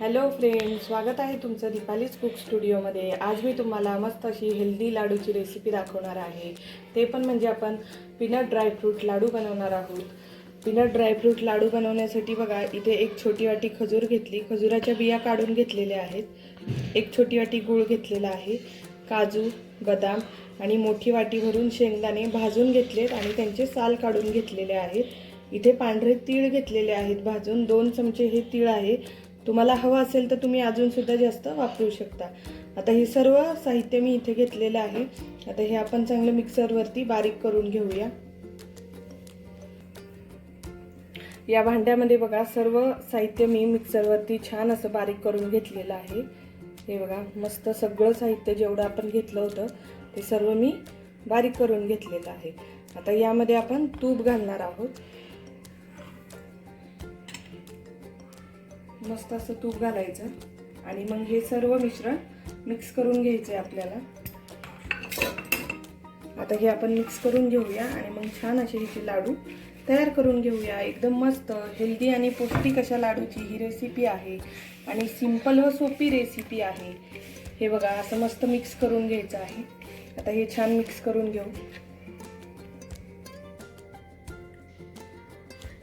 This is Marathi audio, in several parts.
हॅलो फ्रेंड स्वागत आहे तुमचं दीपालीच कुक स्टुडिओमध्ये आज मी तुम्हाला मस्त अशी हेल्दी लाडूची रेसिपी दाखवणार आहे. ते पण म्हणजे आपण पीनट ड्रायफ्रूट लाडू बनवणार आहोत. पीनट ड्रायफ्रूट लाडू बनवण्यासाठी बघा इथे एक छोटी वाटी खजूर घेतली. खजुराच्या बिया काढून घेतलेल्या आहेत. एक छोटी वाटी गूळ घेतलेला आहे. काजू बदाम आणि मोठी वाटी भरून शेंगदाणे भाजून घेतलेत आणि त्यांचे साल काढून घेतलेले आहेत. इथे पांढरे तीळ घेतलेले आहेत. भाजून दोन चमचे हे तीळ आहे. तुम्हाला हवं असेल तर तुम्ही अजूनसुद्धा जास्त वापरू शकता. आता हे सर्व साहित्य मी इथे घेतलेलं आहे. आता हे आपण चांगलं मिक्सरवरती बारीक करून घेऊया. या भांड्यामध्ये बघा सर्व साहित्य मी मिक्सरवरती छान असं बारीक करून घेतलेलं आहे. हे बघा मस्त सगळं साहित्य जेवढं आपण घेतलं होतं ते सर्व मी बारीक करून घेतलेलं आहे. आता यामध्ये आपण तूप घालणार आहोत. मस्त असं तूप घालायचं. आणि मग हे सर्व मिश्रण मिक्स करून घ्यायचं आहे आपल्याला. आता हे आपण मिक्स करून घेऊया आणि मग छान असे ह्याचे लाडू तयार करून घेऊया. एकदम मस्त हेल्दी आणि पौष्टिक अशा लाडूची ही रेसिपी आहे. आणि सिंपल व सोपी रेसिपी आहे. हे बघा असं मस्त मिक्स करून घ्यायचं आहे. आता हे छान मिक्स करून घेऊ.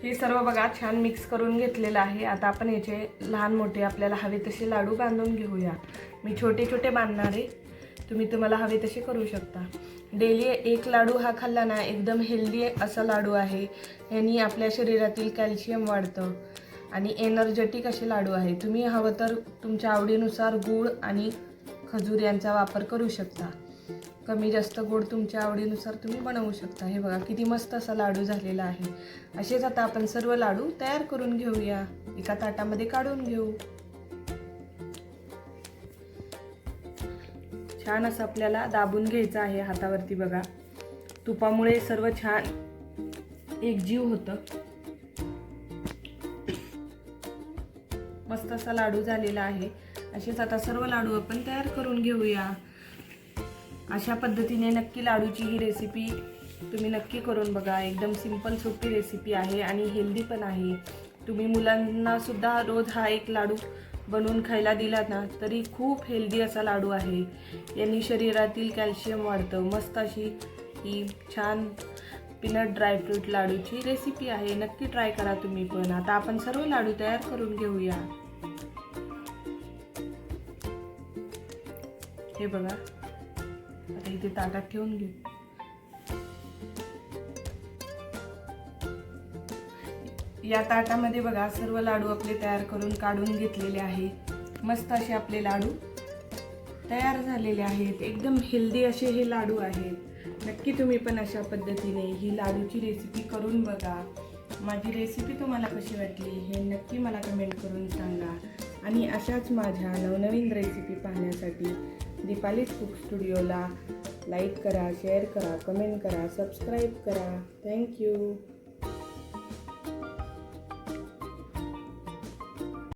हे सर्व बघा छान मिक्स करून घेतलेलं आहे. आता आपण याचे लहान मोठे आपल्याला हवे तसे लाडू बांधून घेऊया. मी छोटे छोटे बांधणार आहे. तुम्ही तुम्हाला हवे तसे करू शकता. डेली एक लाडू हा खाल्ला ना एकदम हेल्दी असा लाडू आहे. यांनी आपल्या शरीरातील कॅल्शियम वाढतं. आणि एनर्जेटिक असे लाडू आहे. तुम्ही हवं तर तुमच्या आवडीनुसार गूळ आणि खजूर यांचा वापर करू शकता. कमी जास्त गोड तुमच्या आवडीनुसार तुम्ही बनवू शकता. हे बघा किती मस्त असा लाडू झालेला आहे. असेच आता आपण सर्व लाडू तयार करून घेऊया. एका ताटामध्ये काढून घेऊ. छान असं आपल्याला दाबून घ्यायचं आहे हातावरती बघा. तुपामुळे सर्व छान एकजीव होतं. मस्त असा लाडू झालेला आहे. असेच आता सर्व लाडू आपण तयार करून घेऊया. अशा पद्धतीने नक्की लाडूची ही रेसिपी तुम्ही नक्की करून बघा. एकदम सिंपल सोपी रेसिपी आहे आणि हेल्दी पण आहे. तुम्ही मुलांना सुद्धा रोज हा एक लाडू बनवून खायला दिला ना तरी खूप हेल्दी असा लाडू आहे. यांनी शरीरातील कॅल्शियम वाढतं. मस्त अशी ही छान पीनट ड्रायफ्रूट लाडूची रेसिपी आहे. नक्की ट्राय करा तुम्ही पण. आता आपण सर्व लाडू तयार करून घेऊया. हे बघा. आता इथे ताटात ठेवून घेऊ या ताटामध्ये बघा सर्व लाडू आपले तयार करून काढून घेतलेले आहे मस्त असे आपले लाडू तयार झालेले आहेत. एकदम हेल्दी असे हे लाडू आहेत. नक्की तुम्ही पण अशा पद्धतीने ही लाडूची रेसिपी करून बघा. माझी रेसिपी तुम्हाला कशी वाटली हे नक्की मला कमेंट करून सांगा. आणि अशाच माझ्या नवनवीन रेसिपी पाहण्यासाठी दीपालीज कुक स्टुडिओला लाईक करा शेअर करा कमेंट करा सबस्क्राईब करा. Thank you